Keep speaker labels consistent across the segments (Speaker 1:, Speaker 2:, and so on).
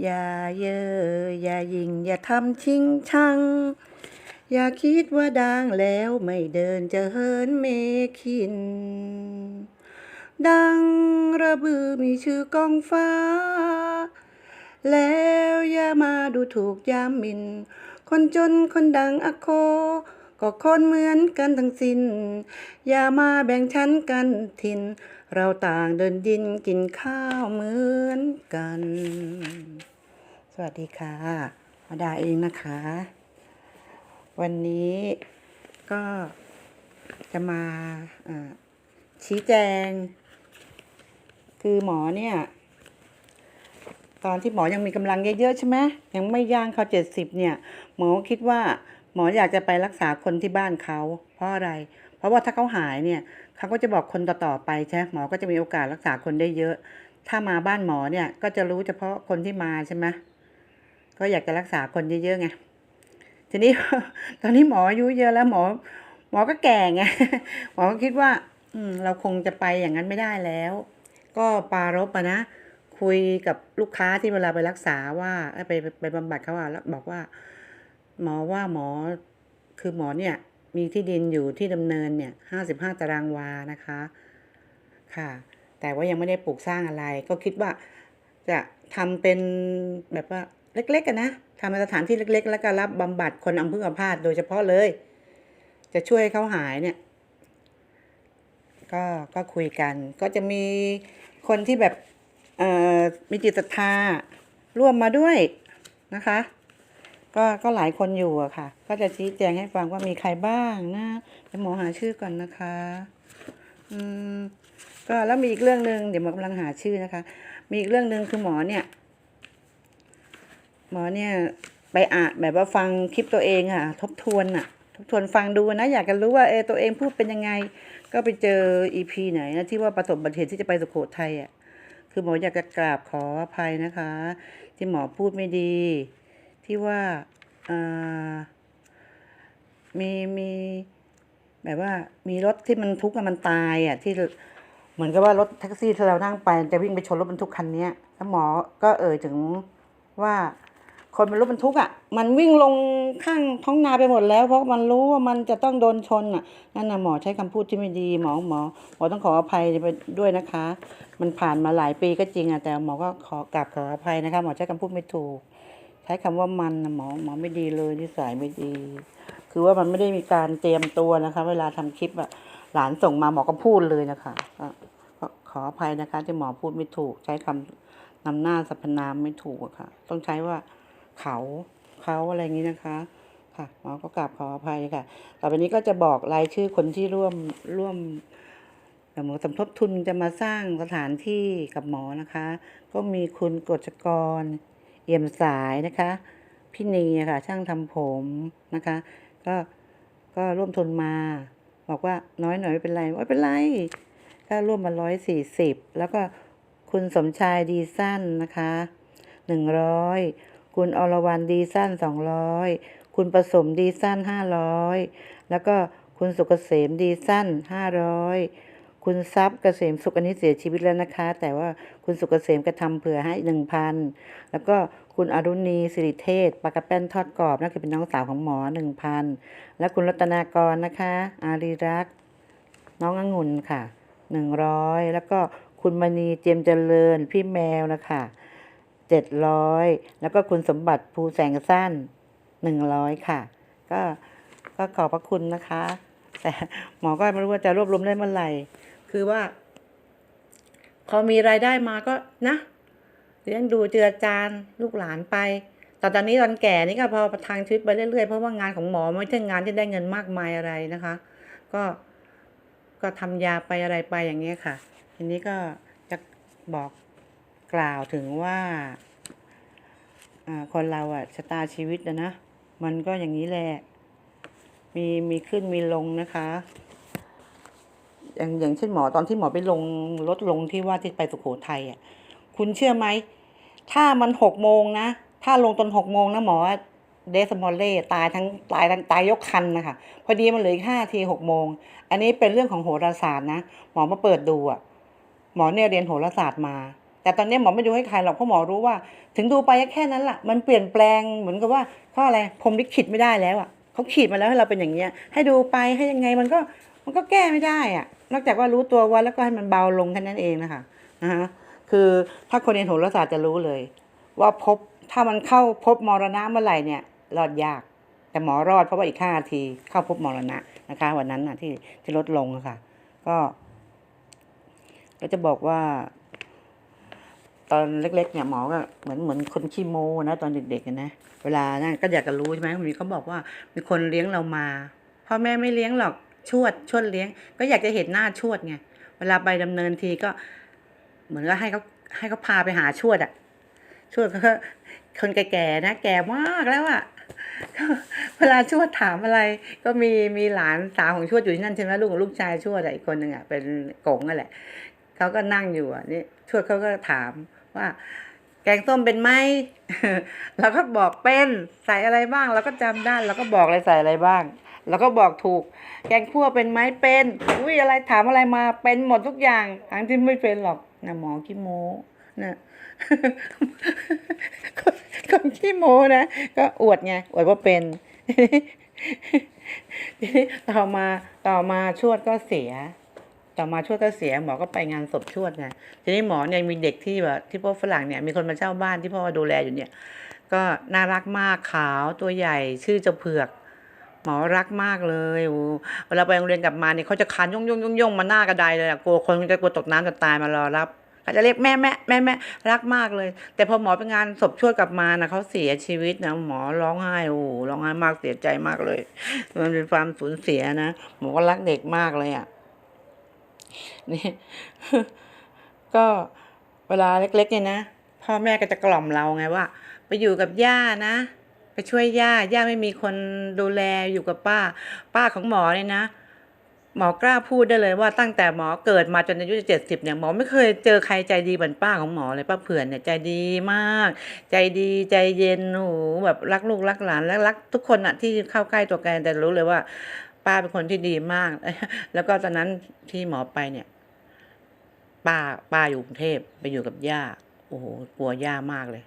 Speaker 1: อย่าเยออย่ายิง อย่าทำชิงชัง อย่าคิดว่าดังแล้วไม่เดินจะเหินเมขิน ดังระบือมีชื่อกองฟ้า แล้วอย่ามาดูถูกยามมิน คนจนคนดังอโค ก็คนเหมือนกันทั้งสิ้น อย่ามาแบ่งชั้นกันทิน เราต่างเดินดินกินข้าวเหมือนกัน สวัสดีค่ะมาดาเองนะคะ วันนี้ก็จะมาชี้แจง คือหมอเนี่ย ตอนที่หมอยังมีกำลังเยอะๆใช่ไหมยังไม่ย่างเขาเจ็ดสิบเนี่ย หมอคิดว่าหมออยากจะไปรักษาคนที่บ้านเขา เพราะอะไร เพราะว่าถ้าเขาหายเนี่ยเขาก็จะบอกคนต่อๆไปใช่ไหมหมอก็จะมีโอกาสรักษาคนได้เยอะ ถ้ามาบ้านหมอเนี่ยก็จะรู้เฉพาะคนที่มาใช่ไหมก็อยากจะรักษาคนเยอะๆไงทีนี้ตอนนี้หมออายุเยอะแล้วหมอ หมอก็แก่ไงหมอก็คิดว่า อืม เราคงจะไปอย่างนั้นไม่ได้แล้ว ก็ปรารบนะคุยกับลูกค้าที่เวลาไปรักษาว่าไปไปไปบำบัดเขาอะแล้วบอกว่า หมอว่าหมอคือหมอเนี่ย มีที่ดินอยู่ที่ดำเนินเนี่ยห้าสิบห้าตารางวานะคะ ค่ะ แต่ว่ายังไม่ได้ปลูกสร้างอะไร ก็คิดว่าจะทำเป็นแบบว่าเล็กๆกันนะทำเป็นสถานที่เล็ก ๆ แล้วก็รับบำบัดคนอัมพฤกษ์อัมพาตโดยเฉพาะเลย จะช่วยให้เขาหายเนี่ย ก็ก็คุยกัน ก็จะมีคนที่แบบเอ่อมีจิตศรัทธาร่วมมาด้วยนะคะ ก็ก็หลายคนอยู่อะค่ะ ก็จะชี้แจงให้ฟังว่ามีใครบ้างนะเดี๋ยวหมอหาชื่อก่อนนะคะ อืม ก็แล้วมีอีกเรื่องหนึ่งเดี๋ยวหมอกำลังหาชื่อนะคะ มีอีกเรื่องหนึ่งคือหมอเนี่ย หมอเนี่ย ไปอ่านแบบว่าฟังคลิปตัวเองอะทบทวนอะทบทวนฟังดูนะ อยากจะรู้ว่าเออตัวเองพูดเป็นยังไง ก็ไปเจออีพีไหนนะที่ว่าประสบบัติเหตุที่จะไปสุโขทัยอะคือหมออยากจะกราบขออภัยนะคะ ที่หมอพูดไม่ดี ที่ว่า มีมีแบบว่ามีรถที่มันทุกข์มันตายอะที่เหมือนกับว่ารถแท็กซี่ที่เรานั่งไปจะวิ่งไปชนรถบรรทุกคันนี้แล้วหมอก็เอ่ยถึงว่าคนเป็นรถบรรทุกอะมันวิ่งลงข้างท้องนาไปหมดแล้ว เพราะมันรู้ว่ามันจะต้องโดนชนอะนั่นนะหมอใช้คำพูดที่ไม่ดีหมอหมอหมอต้องขออภัยไปด้วยนะคะ มันผ่านมาหลายปีก็จริงอะแต่หมอก็ขอกราบขออภัยนะคะ หมอใช้คำพูดไม่ถูก ใช้คำว่ามันนะหมอหมอไม่ดีเลยนิสัยไม่ดี คือว่ามันไม่ได้มีการเตรียมตัวนะคะ เวลาทำคลิปอะหลานส่งมาหมอก็พูดเลยนะคะก็ขออภัยนะคะ ที่หมอพูดไม่ถูก ใช้คำนำหน้าสรรพนามไม่ถูกอะค่ะ ต้องใช้ว่าเขาเขาอะไรอย่างนี้นะคะ ค่ะหมอก็กราบขออภัยค่ะต่อไปนี้ก็จะบอกรายชื่อคนที่ร่วมร่วมหมอสมทบทุนจะมาสร้างสถานที่กับหมอนะคะ ก็มีคุณกฤษกร เอี่ยมสายนะคะพี่นีค่ะช่างทำผมนะคะ ก็ก็ร่วมทุนมา บอกว่าน้อยหน่อยไม่เป็นไรไม่เป็นไร ก็ร่วมมาร้อยสี่สิบแล้วก็คุณสมชายดีสั้นนะคะหนึ่งร้อยคุณอรวรรณดีสั้นสองร้อยคุณประสมดีสั้นห้าร้อยแล้วก็คุณสุกเกษมดีสั้นห้าร้อย คุณทรัพย์เกษมสุขอันนี้เสียชีวิตแล้วนะคะ แต่ว่าคุณสุกเกษมกระทำเผื่อให้หนึ่งพันแล้วก็คุณอรุณีสิริเทศปลากระแป้นทอดกรอบนั่นคือเป็นน้องสาวของหมอหนึ่งพันและคุณรัตนากรนะคะ อารีรักษ์น้ององุ่นค่ะหนึ่งร้อยแล้วก็คุณมณีเจียมเจริญพี่แมวนะคะเจ็ดร้อยแล้วก็คุณสมบัติภูแสงสั้นหนึ่งร้อยค่ะ ก็ก็ขอบพระคุณนะคะ แต่หมอก็ไม่รู้ว่าจะรวบรวมได้เมื่อไหร่ คือว่าพอมีรายได้มาก็นะเลี้ยงดูเจือจานลูกหลานไปแต่ตอนนี้ตอนแก่นี่ก็พอประทังชีวิตไปเรื่อยๆ เพราะว่างานของหมอไม่ใช่งานที่ได้เงินมากมายอะไรนะคะ ก็ก็ทำยาไปอะไรไปอย่างเงี้ยค่ะ ทีนี้ก็จะบอกกล่าวถึงว่าอ่าคนเราอะชะตาชีวิตนะนะ มันก็อย่างนี้แหละ มีมีขึ้นมีลงนะคะ อย่างอย่างเช่นหมอตอนที่หมอไปลงลดลงที่ว่าที่ไปสุโขทัยอะ คุณเชื่อไหม ถ้ามันหกโมงนะ ถ้าลงตอนหกโมงนะหมอเดสมอลเล่ตายทั้งตายทั้งตายยกคันนะคะพอดีมันเหลืออีกห้าทีหกโมง อันนี้เป็นเรื่องของโหราศาสตร์นะ หมอมาเปิดดูอะ หมอเนี่ยเรียนโหราศาสตร์มา แต่ตอนนี้หมอไม่ดูให้ใครหรอกเพราะหมอรู้ว่า ถึงดูไปแค่นั้นแหละมันเปลี่ยนแปลงเหมือนกับว่าเขาอะไรพรมลิขิตไม่ได้แล้วอะเขาขีดมาแล้วให้เราเป็นอย่างเงี้ย ให้ดูไปให้ยังไงมันก็ มันก็แก้ไม่ได้อะนอกจากว่ารู้ตัวว่าแล้วก็ให้มันเบาลงแค่นั้นเองนะคะนะฮะคือถ้าคนเรียนโหราศาสตร์จะรู้เลย ว่าพบถ้ามันเข้าพบมรณะเมื่อไหร่เนี่ยรอดยาก แต่หมอรอดเพราะว่าอีกห้านาทีเข้าพบมรณะนะคะ วันนั้นนะที่ที่ลดลงะค่ะ ก็ก็จะบอกว่า ตอนเล็ก ๆ เนี่ยหมอก็เหมือนเหมือนคนขี้โมนะตอนเด็กๆนะเวลานั่นก็อยากจะรู้ใช่ไหมมีเขาบอกว่ามีคนเลี้ยงเรามาพ่อแม่ไม่เลี้ยงหรอก ชวดชวดเลี้ยง ก็อยากจะเห็นหน้าชวดไงเวลาไปดำเนินทีก็ เหมือนก็ให้เขาให้เขาพาไปหาชวดอะชวดก็คนแก่ๆนะแก่มากแล้วอะเวลาชวดถามอะไร ก็มีมีหลานสาวของชวดอยู่ที่นั่นใช่ไหมลูกของลูกชายชวดอะอีกคนหนึ่งอะเป็นกงนั่นแหละเขาก็นั่งอยู่อะนี่ชวดเขาก็ถามว่า แกงส้มเป็นไหมเราก็บอกเป็นใส่อะไรบ้างเราก็จำได้เราก็บอกเลยใส่อะไรบ้าง เราก็บอกถูก แกงคั่วเป็นไหมเป็นอุ้ยอะไรถามอะไรมาเป็นหมดทุกอย่างทั้งที่ไม่เป็นหรอกนะหมอขี้โม้นะคนขี้โม้นะก็อวดไงอวดว่าเป็นทีนี้ต่อมาต่อมาชวดก็เสีย ต่อมาชวดก็เสียหมอก็ไปงานศพชวดไงทีนี้หมอเนี่ยมีเด็กที่แบบที่พ่อฝรั่งเนี่ยมีคนมาเช่าบ้านที่พ่อดูแลอยู่เนี่ย ก็น่ารักมากขาวตัวใหญ่ชื่อเจ้าเผือก หมอรักมากเลยโอ้เวลาไปโรงเรียนกลับมาเนี่ยเขาจะคันย่องย่องย่องย่องมาหน้ากระไดเลยอะกลัวคนจะกลัวตกน้ำจะตายมารอรับเขาจะเรียกแม่แม่แม่แม่รักมากเลย แต่พอหมอไปงานศพช่วยกลับมานะเขาเสียชีวิตนะหมอร้องไห้โอ้โหร้องไห้มากเสียใจมากเลย มันเป็นความสูญเสียนะหมอก็รักเด็กมากเลยอะนี่ก็เวลาเล็กๆเนี่ยนะพ่อแม่ก็จะกล่อมเราไงว่า ไปอยู่กับย่านะ ไปช่วยย่า ย่าไม่มีคนดูแลอยู่กับป้า ป้าของหมอเนี่ยนะ หมอกล้าพูดได้เลยว่าตั้งแต่หมอเกิดมาจนอายุเจ็ดสิบเนี่ยหมอไม่เคยเจอใครใจดีเหมือนป้าของหมอเลยป้าเผื่อนเนี่ยใจดีมาก ใจดีใจเย็นโอ้โหแบบรักลูกรักหลานและรักทุกคนอะที่เข้าใกล้ตัวแกแต่รู้เลยว่า ป้าเป็นคนที่ดีมาก แล้วก็ตอนนั้นที่หมอไปเนี่ย ป้าป้าอยู่กรุงเทพไปอยู่กับย่าโอ้โหกลัวย่ามากเลย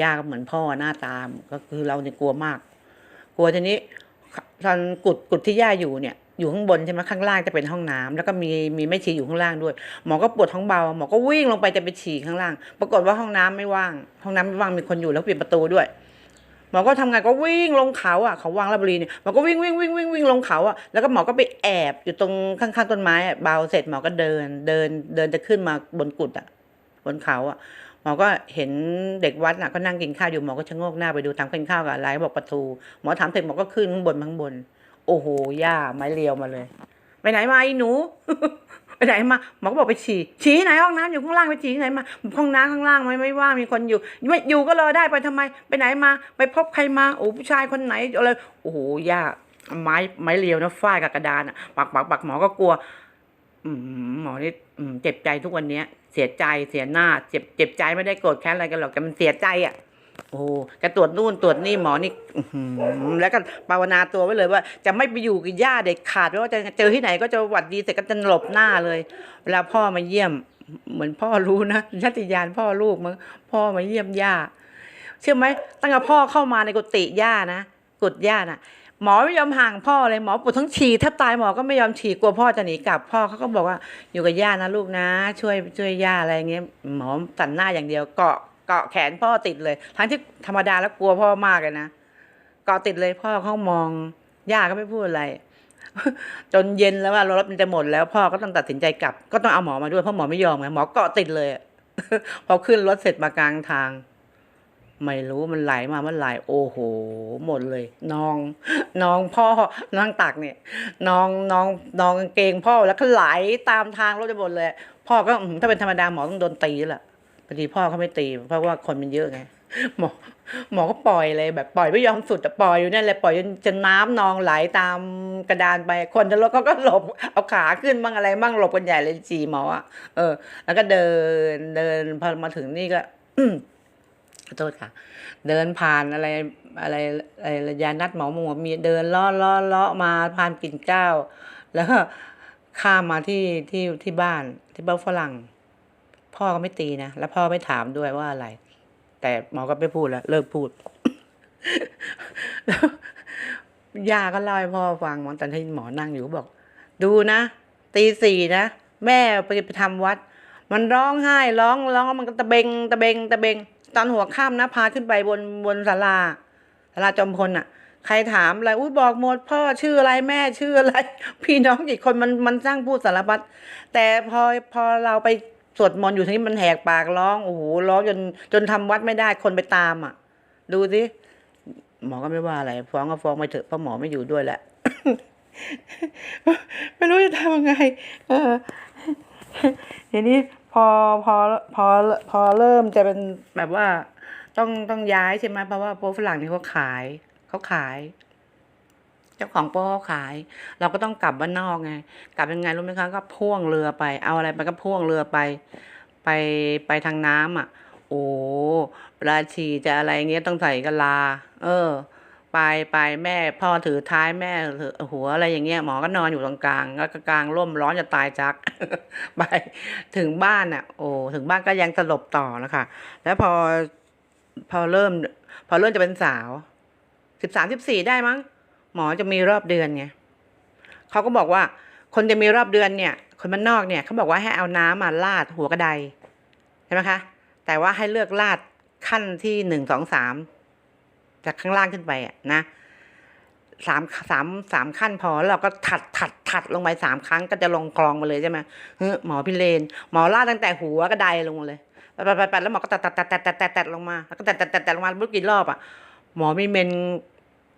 Speaker 1: ย่าก็เหมือนพ่อหน้าตามก็คือเราเนี่ยกลัวมาก กลัวทีนี้ตอนกุดกุดที่ย่าอยู่เนี่ย อยู่ข้างบนใช่ไหมข้างล่างจะเป็นห้องน้ำแล้วก็มีมีแม่ชีอยู่ข้างล่างด้วยหมอก็ปวดท้องเบาหมอก็วิ่งลงไปจะไปฉี่ข้างล่าง ปรากฏว่าห้องน้ำไม่ว่าง ห้องน้ำไม่ว่างมีคนอยู่แล้วปิดประตูด้วยหมอก็ทำงานก็วิ่งลงเขาอะเขาวางระบรีเนี่ยหมอก็วิ่งวิ่งวิ่งวิ่งวิ่งลงเขาอะแล้วก็หมอก็ไปแอบอยู่ตรงข้างๆต้นไม้เบาเสร็จหมอก็เดินเดินเดินจะขึ้นมาบนกุดอะบนเขาอะ หมอก็เห็นเด็กวัดน่ะก็นั่งกินข้าวอยู่หมอก็ชะโงกหน้าไปดูทำกินข้าวกับอะไรบอกประตูหมอถามเสร็จหมอก็ขึ้นข้างบนข้างบน โอ้โหย่าไม้เรียวมาเลย ไปไหนมาไอ้หนู ไปไหนมาหมอก็บอกไปฉี่ฉี่ไหนห้องน้ำอยู่ข้างล่างไปฉี่ที่ไหนมาห้องน้ำข้างล่างไม่ไม่ว่างมีคนอยู่ไม่อยู่ก็รอได้ไปทำไม ไปไหนมา ไปพบใครมาโอ้ผู้ชายคนไหนอะไรโอ้โหย่าไม้ไม้เรียวนะฟาดกับกระดานอะปักปักปักหมอก็กลัว หมอนี่เจ็บใจทุกวันเนี้ย เสียใจเสียหน้า เจ็บเจ็บใจไม่ได้โกรธแค้นอะไรกันหรอกแต่มันเสียใจอะ โอ้แกตรวจนู่นตรวจนี่หมอนี่แล้วก็ภาวนาตัวไว้เลยว่า จะไม่ไปอยู่กับญาติเด็ดขาดไม่ว่าจะเจอที่ไหนก็จะหวัดดีเสร็จก็จะหลบหน้าเลยเวลาพ่อมาเยี่ยม เหมือนพ่อรู้นะญาติญาณพ่อลูกมั้งพ่อมาเยี่ยมย่าเชื่อไหมตั้งแต่พ่อเข้ามาในกุฏิย่านะกุฏย่าน่ะ หมอไม่ยอมห่างพ่อเลยหมอปวดทั้งฉี่แทบตายหมอก็ไม่ยอมฉี่กลัวพ่อจะหนีกลับพ่อเขาก็บอกว่าอยู่กับย่านะลูกนะ ช่วยช่วยย่าอะไรเงี้ยหมอตัดหน้าอย่างเดียวเกาะเกาะแขนพ่อติดเลย ทั้งที่ธรรมดาแล้วกลัวพ่อมากเลยนะเกาะติดเลยพ่อเขามองย่าก็ไม่พูดอะไรจนเย็นแล้วว่ารถมันจะหมดแล้วพ่อก็ต้องตัดสินใจกลับ ก็ต้องเอาหมอมาด้วยเพราะหมอไม่ยอมไงหมอเกาะติดเลยพอขึ้นรถเสร็จมากลางทาง ไม่รู้มันไหลมามันไหลโอ้โห หมดเลยน้องน้องพ่อนั่งตักเนี่ยน้องน้องน้องกางเกงพ่อแล้วก็ไหลตามทางรถจะหมดเลย พ่อก็ถ้าเป็นธรรมดาหมอต้องโดนตีแล้วล่ะพอดีพ่อเขาไม่ตี เพราะว่าคนมันเยอะไงหมอหมอก็ปล่อยเลยแบบปล่อยไม่ยอมสุดแต่ปล่อยอยู่นั่นแหละปล่อยจนจนน้ำนองไหลตามกระดานไปคนจะรถเขาก็หลบเอาขาขึ้นบ้างอะไรบ้างหลบกันใหญ่เลยจีหมออะเออ แล้วก็เดินเดินพอมาถึงนี่ก็ อโทษค่ะ เดินผ่านอะไรอะไรอะไรยานัดหมอหมูมีเดินล้อล้อล้อมาผ่านกิ่นเกล้า แล้วก็ข้ามมาที่ที่ที่บ้านที่บ้านฝรั่ง พ่อก็ไม่ตีนะ แล้วพ่อไม่ถามด้วยว่าอะไร แต่หมอก็ไม่พูดแล้วเลิกพูดแล้วย่าก็เล่าให้พ่อฟังหมอตอนที่หมอนั่งอยู่บอก ดูนะตีสี่นะแม่ไปไปทำวัด มันร้องไห้ร้องร้องมันก็ตะเบงตะเบงตะเบง ตอนหัวค่ำนะพาขึ้นไปบนบนศาลาศาลาจอมพลอะ ใครถามอะไรอุ้ยบอกหมดพ่อชื่ออะไรแม่ชื่ออะไร พี่น้องกี่คนมันมันสร้างพูดสารพัดแต่พอพอเราไปสวดมนต์อยู่ที่นี่มันแหกปากร้องโอ้โหร้องจนจนทำวัดไม่ได้คนไปตามอะ ดูสิหมอก็ไม่ว่าอะไรฟ้องก็ฟ้องไปเถอะเพราะหมอไม่อยู่ด้วยแหละไม่รู้จะทำยังไง เออทีนี้ พอพอพอพอเริ่มจะเป็นแบบว่าต้องต้องย้ายใช่ไหมเพราะว่าโป๊ฝรั่งนี่เขาขายเขาขาย เจ้าของโป๊เขาขาย เราก็ต้องกลับบ้านนอกไง กลับยังไงรู้ไหมคะก็พ่วงเรือไป เอาอะไรไปก็พ่วงเรือไป ไปไปทางน้ำอะ โอ้เวลาฉีจะอะไรเงี้ยต้องใส่กะลา เออ ไปไปแม่พ่อถือท้ายแม่ถือหัวอะไรอย่างเงี้ยหมอก็นอนอยู่ตรงกลางแล้วก็กลางร่มร้อนจะตายจัก ไปถึงบ้านอะ โอ้ถึงบ้านก็ยังสลบต่อนะคะแล้วพอพอเริ่ม พอเริ่มจะเป็นสาวสิบสามสิบสี่ได้มั้ง หมอจะมีรอบเดือนไงเขาก็บอกว่า คนจะมีรอบเดือนเนี่ย คนมันนอกเนี่ยเขาบอกว่าให้เอาน้ำมาลาดหัวกระไดใช่ไหมคะ แต่ว่าให้เลือกลาดขั้นที่หนึ่งสองสาม จากข้างล่างขึ้นไปอะนะสามสามสามขั้นพอเราก็ถัดถัดถัดลงไปสามครั้งก็จะลงคลองมาเลยใช่ไหมเฮ้หมอพิเรนหมอลาดตั้งแต่หัวกระไดลงเลยไปไปไปไปแล้วหมอก็ตัดตัดตัดตัดตัดตัดตัดลงมาแล้วก็ตัดตัดตัดตัดลงมาไม่กี่รอบอะหมอมีเมน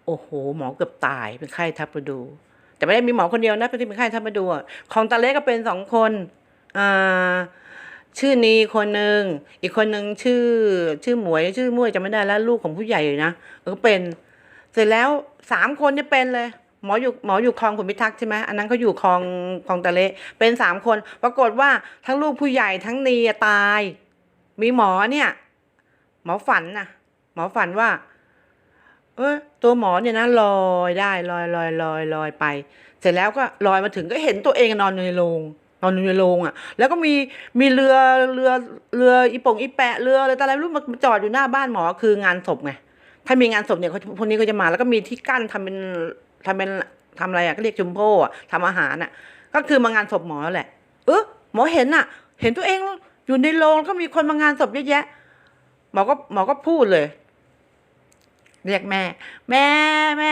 Speaker 1: โอ้โห หมอเกือบตายเป็นไข้ทับประดู แต่ไม่ได้มีหมอคนเดียวนะเป็นที่เป็นไข้ทับประดูของตาเล็กก็เป็นสองคนอ่า ชื่อนีคนหนึ่งอีกคนหนึ่งชื่อ ชื่อหมวย ชื่อมวยจำไม่ได้แล้วลูกของผู้ใหญ่นะเออเป็น เสร็จแล้วสามคนเนี่ยเป็นเลยหมออยู่หมออยู่คลองขุนพิทักษ์ใช่ไหมอันนั้นเขาอยู่คลองคลองตะเละเป็นสามคน ปรากฏว่าทั้งลูกผู้ใหญ่ทั้งนีตาย มีหมอเนี่ย หมอฝันนะหมอฝันว่า เออตัวหมอเนี่ยนะลอยได้ลอยลอยลอยลอยไป เสร็จแล้วก็ลอยมาถึงก็เห็นตัวเองนอนอยู่ในโรง นอนอยู่ในโรงอะ แล้วก็มีมีเรือเรือเรืออีปงอีแปะเรืออะไรต่ออะไรไม่รู้มาจอดอยู่หน้าบ้านหมอคืองานศพไงถ้ามีงานศพเนี่ยคนนี้ก็จะมาแล้วก็มีที่กั้นทำเป็นทำเป็นทำอะไรอะก็เรียกจุมโพอะทำอาหารอะ ก็คือมางานศพหมอแหละ เออหมอเห็นอะ เห็นตัวเองอยู่ในโรงแล้วก็มีคนมางานศพเยอะแยะหมอก็หมอก็พูดเลย เรียกแม่ แม่แม่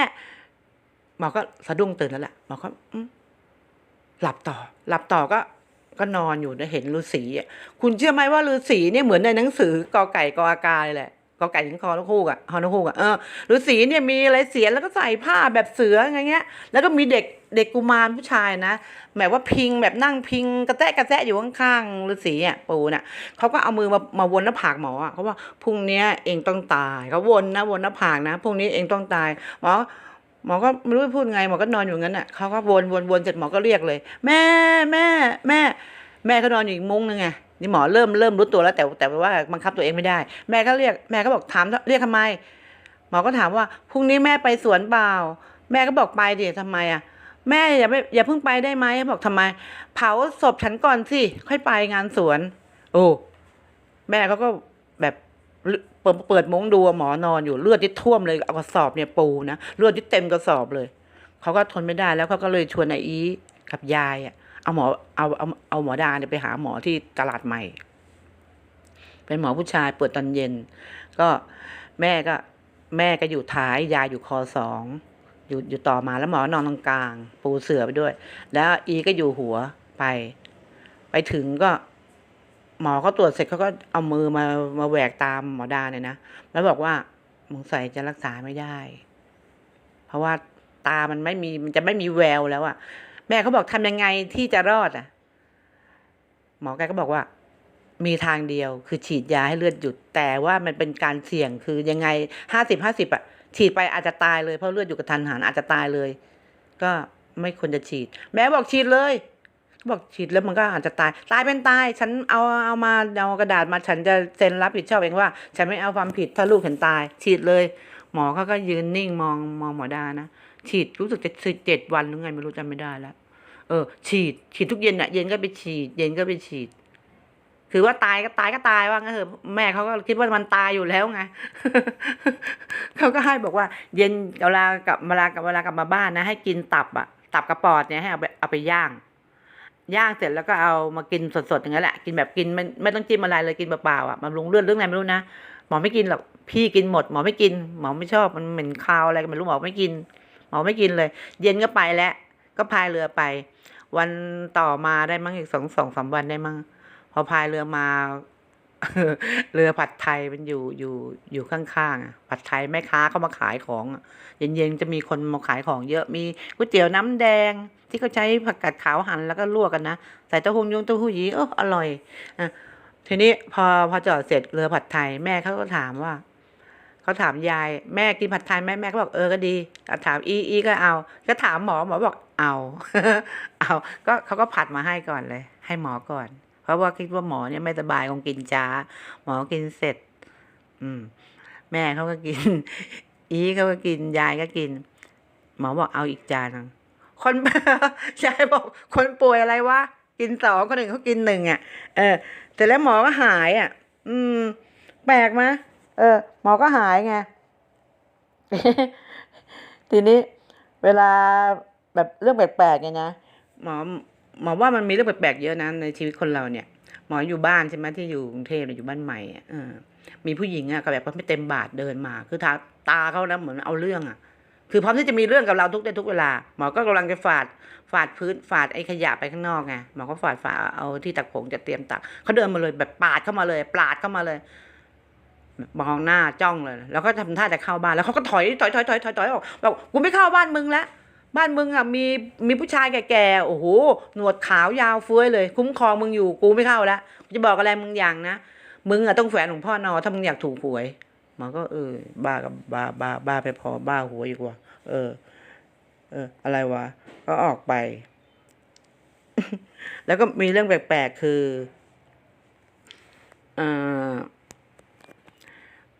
Speaker 1: หมอก็สะดุ้งตื่นแล้วแหละหมอก็อื หลับต่อ หลับต่อก็ก็นอนอยู่นะเห็นฤาษีอะคุณเชื่อไหมว่าฤาษีเนี่ยเหมือนในหนังสือกอไก่กออากาเลยแหละกอไก่ถึงคอนกฮูกอะฮอนกฮูกอะเออฤาษีเนี่ยมีอะไรเสียแล้วก็ใส่ผ้าแบบเสืออย่างเงี้ย แล้วก็มีเด็กเด็กกุมารผู้ชายนะแบบว่าพิงแบบนั่งพิงกระแตะกระแตะอยู่ข้างๆฤาษีอะปูน่ะเขาก็เอามือมามาวนหน้าผากหมออะเขาว่าพรุ่งนี้เองต้องตายเขาวนนะวนหน้าผากนะพรุ่งนี้เองต้องตายหมอ หมอก็ไม่รู้จะพูดไงหมอก็นอนอยู่งั้นน่ะเขาก็วนวนวนเสร็จหมอก็เรียกเลย แม่แม่แม่ แม่ก็นอนอยู่อีกมุ้งนึงไงนี่หมอเริ่มเริ่มรู้ตัวแล้วแต่แต่ว่าบังคับตัวเองไม่ได้ แม่ก็เรียกแม่ก็บอกถามเรียกทำไม หมอก็ถามว่าพรุ่งนี้แม่ไปสวนเปล่าแม่ก็บอกไปดิทำไมอะแม่อย่าไปอย่าเพิ่งไปได้ไหมบอกทำไม เผาศพฉันก่อนสิค่อยไปงานสวน โอ้แม่เขาก็แบบ เปิดเปิดมุ้งดูหมอนอนอยู่เลือดที่ท่วมเลยเอากระสอบเนี่ยปูนะเลือดที่เต็มกระสอบเลยเขาก็ทนไม่ได้แล้วเขาก็เลยชวนไอ้อีกับยายอะเอาหมอเอาเอาเอาหมอดาเนี่ยไปหาหมอที่ตลาดใหม่ เป็นหมอผู้ชายเปิดตอนเย็น ก็แม่ก็แม่ก็อยู่ท้ายยายอยู่คอสองอยู่อยู่ต่อมาแล้วหมอนอนตรงกลาง ปูเสือไปด้วย แล้วอีก็อยู่หัวไป ไปถึงก็ หมอเขาตรวจเสร็จเขาก็เอามือมามาแหวกตามหมอดาเนี่ยนะแล้วบอกว่ามงใส่จะรักษาไม่ได้ เพราะว่าตามันไม่มีมันจะไม่มีแววแล้วอะแม่เขาบอกทำยังไงที่จะรอดอะ หมอแกก็บอกว่า มีทางเดียวคือฉีดยาให้เลือดหยุด แต่ว่ามันเป็นการเสี่ยงคือยังไงห้าสิบห้าสิบอะ ฉีดไปอาจจะตายเลยเพราะเลือดอยู่กับทันหันอาจจะตายเลย ก็ไม่ควรจะฉีด แม่บอกฉีดเลย บอกฉีดแล้วมันก็อาจจะตาย ตายเป็นตาย ฉันเอาเอามาเอากระดาษมาฉันจะเซ็นรับผิดชอบเองว่า ฉันไม่เอาความผิดถ้าลูกฉันตาย ฉีดเลย หมอเขาก็ยืนนิ่งมองมองหมอดานะฉีดรู้สึกจะเจ็ดวันหรือไงไม่รู้จำไม่ได้แล้วเออ ฉีดฉีดทุกเย็นอะเย็นก็ไปฉีด เย็นก็ไปฉีด คือว่าตายก็ตายก็ตายว่างั้นเถอะแม่เขาก็คิดว่ามันตายอยู่แล้วไงเขาก็ให้บอกว่า เย็นเวลากลับเวลากลับเวลากลับมาบ้านนะ ให้กินตับอะตับกระปอดเนี่ยให้เอาไปเอาไปย่าง ย่างเสร็จแล้วก็เอามากินสดๆอย่างนั้นแหละกินแบบกินไม่ไม่ต้องจิ้มอะไรเลยกินเปล่าๆอะมันลงเลือดเรื่องอะไรไม่รู้นะหมอไม่กินหรอกพี่กินหมดหมอไม่กินหมอไม่ชอบมันเหม็นคาวอะไรก็ไม่รู้หมอไม่กิน หมอไม่กินเลย เย็นก็ไปแล้วก็พายเรือไป วันต่อมาได้มั้งอีกสองสองสามวันได้มั้งพอพายเรือมา เรือผัดไทยมันอยู่อยู่อยู่ข้างๆผัดไทยแม่ค้าเขามาขายของเย็นๆจะมีคนมาขายของเยอะมีก๋วยเตี๋ยวน้ำแดง ที่เขาใช้ผักกาดขาวหั่นแล้วก็ลวกกันนะใส่เต้าหู้ยงเต้าหู้ยี้เอออร่อยอะทีนี้พอพอจอดเสร็จเรือผัดไทยแม่เขาก็ถามว่าเขาถามยายแม่กินผัดไทยแม่แม่ก็บอกเออก็ดีถามอีอีก็เอา ก็ถามหมอหมอบอกเอา เอา ก็เขาก็ผัดมาให้ก่อนเลย ให้หมอก่อน ราะว่าคิดว่าหมอเนี่ยไม่สบายคงกินจ้า หมอกินเสร็จ อืม แม่เขาก็กิน อีเขาก็กินยายก็กิน หมอบอกเอาอีกจานหนึงคนยายบอก คนป่วยอะไรวะกินสองคนหนึ่งเขากินหนึ่งอะ เออแต่แล้วหมอก็หายอะ อืม แปลกไหมเออ หมอก็หายไงทีนี้เวลาแบบเรื่องแปลกๆเนี่ยนะหมอ หมอว่ามันมีเรื่องแปลกๆเยอะนะในชีวิตคนเราเนี่ย หมออยู่บ้านใช่ไหมที่อยู่กรุงเทพอยู่บ้านใหม่อะเออมีผู้หญิงอะก็แบบว่าไม่เต็มบาทเดินมา คือตาตาเขานะเหมือนเอาเรื่องอะคือพร้อมที่จะมีเรื่องกับเราทุกได้ทุกเวลา หมอก็กำลังจะฝาดฝาดพื้นฝาดไอ้ขยะไปข้างนอกไงหมอก็ฝาดฝาดเอาที่ตักผงจะเตรียมตักเขาเดินมาเลยแบบปาดเข้ามาเลยปาดเข้ามาเลยมองหน้าจ้องเลย แล้วก็ทำท่าจะเข้าบ้านแล้วเขาก็ถอยถอยถอยถอยถอยถอยออกบอกกูไม่เข้าบ้านมึงแล้ว บ้านมึงอะมีมีผู้ชายแก่ๆโอ้โหหนวดขาวยาวเฟื้อยเลย คุ้มครองมึงอยู่กูไม่เข้าแล้วจะบอกอะไรมึงอย่างนะมึงอะต้องแฝงหลวงพ่อนอถ้ามึงอยากถูกหวยหมอก็เออ บ้ากับบ้าบ้าบ้าไปพอบ้าหัวยอีกว่าเออ เออ อะไรวะก็ออกไป แล้วก็มีเรื่องแปลกๆคือเอ่อ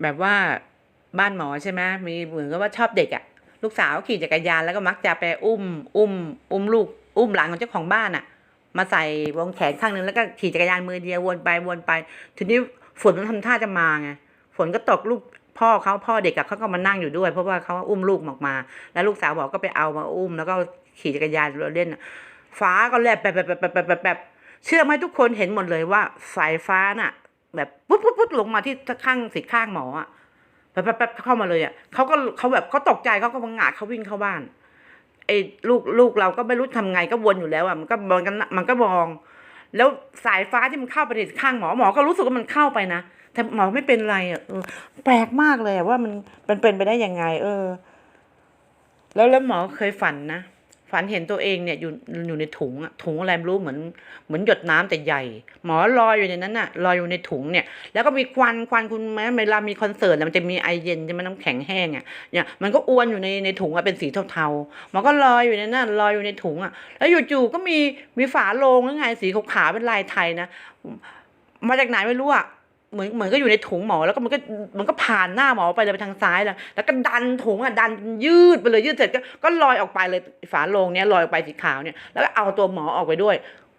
Speaker 1: แบบว่าบ้านหมอใช่ไหมมีเหมือนกับว่าชอบเด็กอะ่ะ ลูกสาวขี่จักรยานแล้วก็มักจะไปอุ้ม อุ้ม อุ้มลูก อุ้มหลานของเจ้าของบ้านอะ่ะมาใส่วงแขนข้างนึงแล้วก็ขี่จักรยานมือเดียววนไปวนไป ทีนี้ฝนมันทำท่าจะมาไงฝนก็ตกลูกพ่อเขาพ่อเด็กอะเขาก็มานั่งอยู่ด้วย เพราะว่าเขาอุ้มลูกออกมา แล้วลูกสาวบอกก็ไปเอามาอุ้ม แล้วก็ขี่จักรยานเล่นฟ้าก็แลบแบบแบบแบบแบบแบบแบบเชื่อไหมทุกคนเห็นหมดเลยว่าสายฟ้าน่ะ แบบปุ๊บปุ๊บปุ๊บลงมาที่ข้างสีข้างหมออะ แป๊บแป๊บเข้ามาเลยอะเขาก็เขาแบบเขาตกใจเขาก็พังงาดเขาวิ่งเข้าบ้านไอ้ลูกลูกเราก็ไม่รู้ทำไงก็วนอยู่แล้วอะมันก็มันก็มันก็มอง แล้วสายฟ้าที่มันเข้าไปในข้างหมอหมอก็รู้สึกว่ามันเข้าไปนะแต่หมอไม่เป็นไรอะแปลกมากเลยอะว่ามันมันเป็นไปได้ยังไง เออ แล้วแล้วหมอเคยฝันนะ ฝันเห็นตัวเองเนี่ยอยู่อยู่ในถุงอะถุงอะไรไม่รู้เหมือนเหมือนหยดน้ำแต่ใหญ่ หมอลอยอยู่ในนั้นน่ะลอยอยู่ในถุงเนี่ย แล้วก็มีควันควันคุณแม่เวลามีคอนเสิร์ตเนี่ยมันจะมีไอเย็นใช่ไหมน้ำแข็งแห้งอะเนี่ยมันก็อวนอยู่ในในถุงอะเป็นสีเทาๆหมอก็ลอยอยู่ในนั้นลอยอยู่ในถุงอะแล้วอยู่ๆก็มีมีฝาโลงหรือไงสีขาวๆเป็นลายไทยนะมาจากไหนไม่รู้อะ เหมือนเหมือนก็อยู่ในถุงหมอแล้วก็มันก็มันก็ผ่านหน้าหมอไปเลยไปทางซ้ายแล้วแล้วก็ดันถุงอะดันยืดไปเลยยืดเสร็จก็ก็ลอยออกไปเลยฝาโลงเนี้ยลอยออกไปสีขาวเนี่ยแล้วก็เอาตัวหมอออกไปด้วย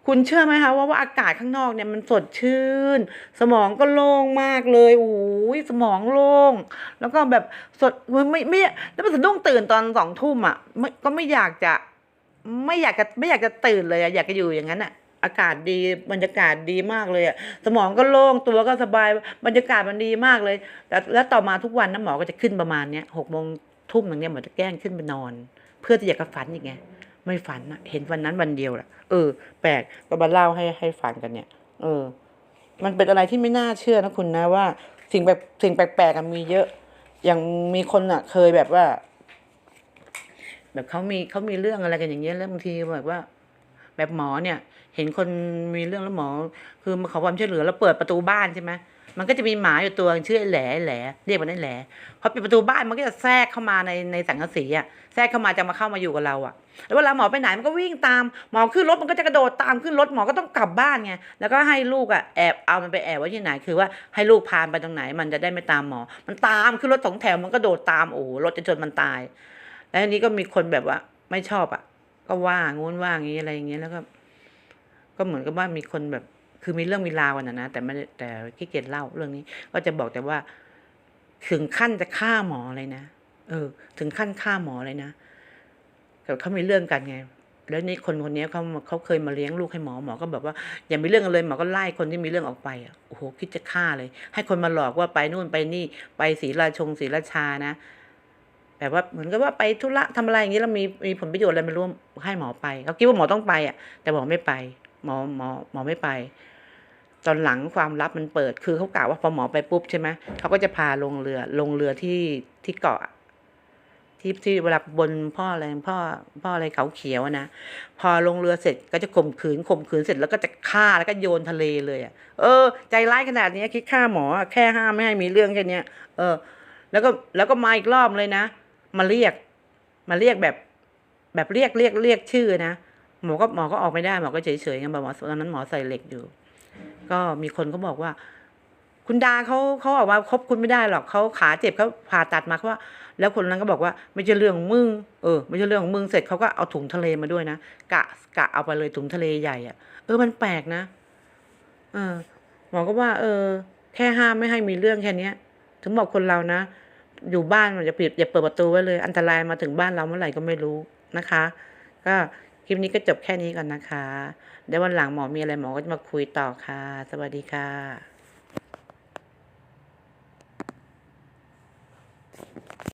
Speaker 1: คุณเชื่อไหมคะว่าว่าอากาศข้างนอกเนี่ยมันสดชื่น สมองก็โล่งมากเลยโอ้ยสมองโล่งแล้วก็แบบสดไม่ไม่ไม่แล้วมันสะดุ้งตื่นตอนสองทุ่มอะไม่ก็ไม่อยากจะ ไม่อยากจะไม่อยากจะตื่นเลยอะอยากจะอยู่อย่างนั้นอะ อากาศดีบรรยากาศดีมากเลยอะสมองก็โล่งตัวก็สบายบรรยากาศมันดีมากเลย แต่แล้วต่อมาทุกวันนะหมอก็จะขึ้นประมาณเนี้ยหกโมงทุ่มอย่างเนี้ยหมอจะแกล้งขึ้นไปนอน เพื่อที่อยากจะฝันอีกไงไม่ฝันอะเห็นวันนั้นวันเดียวแหละเออ แปลกก็มาเล่าให้ให้ฟังกันเนี่ย เออ มันเป็นอะไรที่ไม่น่าเชื่อนะคุณนะว่า สิ่งแบบสิ่งแปลกๆมีเยอะ อย่างมีคนอะเคยแบบว่า แบบเขามีเขามีเรื่องอะไรกันอย่างเงี้ยแล้วบางทีแบบว่า แบบหมอเนี่ย เห็นคนมีเรื่องแล้วหมอ คือมาขอความช่วยเหลือแล้วเปิดประตูบ้านใช่ไหมมันก็จะมีหมาอยู่ตัวชื่อแหล่แหล่เรียกมันไอ้แหล่พอปิดประตูบ้านมันก็จะแทรกเข้ามาในในสังกะสีอะแทรกเข้ามาจะมาเข้ามาอยู่กับเราอะแล้วเวลาหมอไปไหนมันก็วิ่งตามหมอขึ้นรถมันก็จะกระโดดตามขึ้นรถหมอก็ต้องกลับบ้านไงแล้วก็ให้ลูกอะแอบเอามันไปแอบไว้ที่ไหนคือว่าให้ลูกพาไปตรงไหน มันจะได้ไม่ตามหมอ มันตามขึ้นรถสองแถวมันก็โดดตามโอ้รถจะชนมันตาย แล้วอันนี้ก็มีคนแบบว่าไม่ชอบอะก็ว่างูนว่างี้อะไรอย่างเงี้ยแล้วก็ ก็เหมือนกับว่ามีคนแบบ คือมีเรื่องมีราวกันนะนะแต่ไม่แต่ขี้เกียจเล่าเรื่องนี้ ก็จะบอกแต่ว่า ถึงขั้นจะฆ่าหมอเลยนะเออ ถึงขั้นฆ่าหมอเลยนะแต่เขามีเรื่องกันไงแล้วนี่คนคนนี้เขาเขาเคยมาเลี้ยงลูกให้หมอหมอก็แบบว่า อย่ามีเรื่องกันเลยหมอก็ไล่คนที่มีเรื่องออกไปอะโอ้โหคิดจะฆ่าเลย ให้คนมาหลอกว่าไปนู่นไปนี่ ไปศรีราชงศรีราชานะแบบว่าเหมือนกับว่าไปธุระทำอะไรอย่างนี้แล้วมีมีผลประโยชน์อะไรไม่รู้ให้หมอไปเขาคิดว่าหมอต้องไปอะ แต่หมอไม่ไป หมอหมอหมอไม่ไป ตอนหลังความลับมันเปิด คือเขากล่าวว่าพอหมอไปปุ๊บใช่ไหมเขาก็จะพาลงเรือลงเรือที่ที่เกาะที่ที่เวลาบนพ่ออะไรพ่อพ่ออะไรเขาเขียวนะพอลงเรือเสร็จก็จะข่มขืนข่มขืนเสร็จแล้วก็จะฆ่าแล้วก็โยนทะเลเลยอะเออ ใจร้ายขนาดนี้คิดฆ่าหมอแค่ห้ามไม่ให้มีเรื่องแค่นี้ยเออ แล้วก็แล้วก็มาอีกรอบเลยนะ มาเรียก มาเรียกแบบ แบบเรียกเรียกเรียกชื่อนะ หมอก็หมอก็ออกไม่ได้หมอก็เฉยเฉยๆไงหมอตอนนั้นหมอใส่เหล็กอยู่ ก็มีคนเขาบอกว่า คุณดาเขาเขาออกมาคบคุณไม่ได้หรอกเขาขาเจ็บเขาผ่าตัดมาเขาว่า แล้วคนนั้นก็บอกว่า ไม่ใช่เรื่องของมึงเออไม่ใช่เรื่องของมึงเสร็จเขาก็เอาถุงทะเลมาด้วยนะกะกะเอาไปเลยถุงทะเลใหญ่อะเออมันแปลกนะเออหมอก็ว่า เออ แค่ห้ามไม่ให้มีเรื่องแค่เนี้ย ถึงบอกคนเรานะอยู่บ้านมันจะปิดอย่าเปิดประตูไว้เลย อันตรายมาถึงบ้านเราเมื่อไหร่ก็ไม่รู้นะคะ ก็ คลิปนี้ก็จบแค่นี้ก่อนนะคะเดี๋ยววันหลังหมอมีอะไรหมอก็จะมาคุยต่อค่ะ สวัสดีค่ะ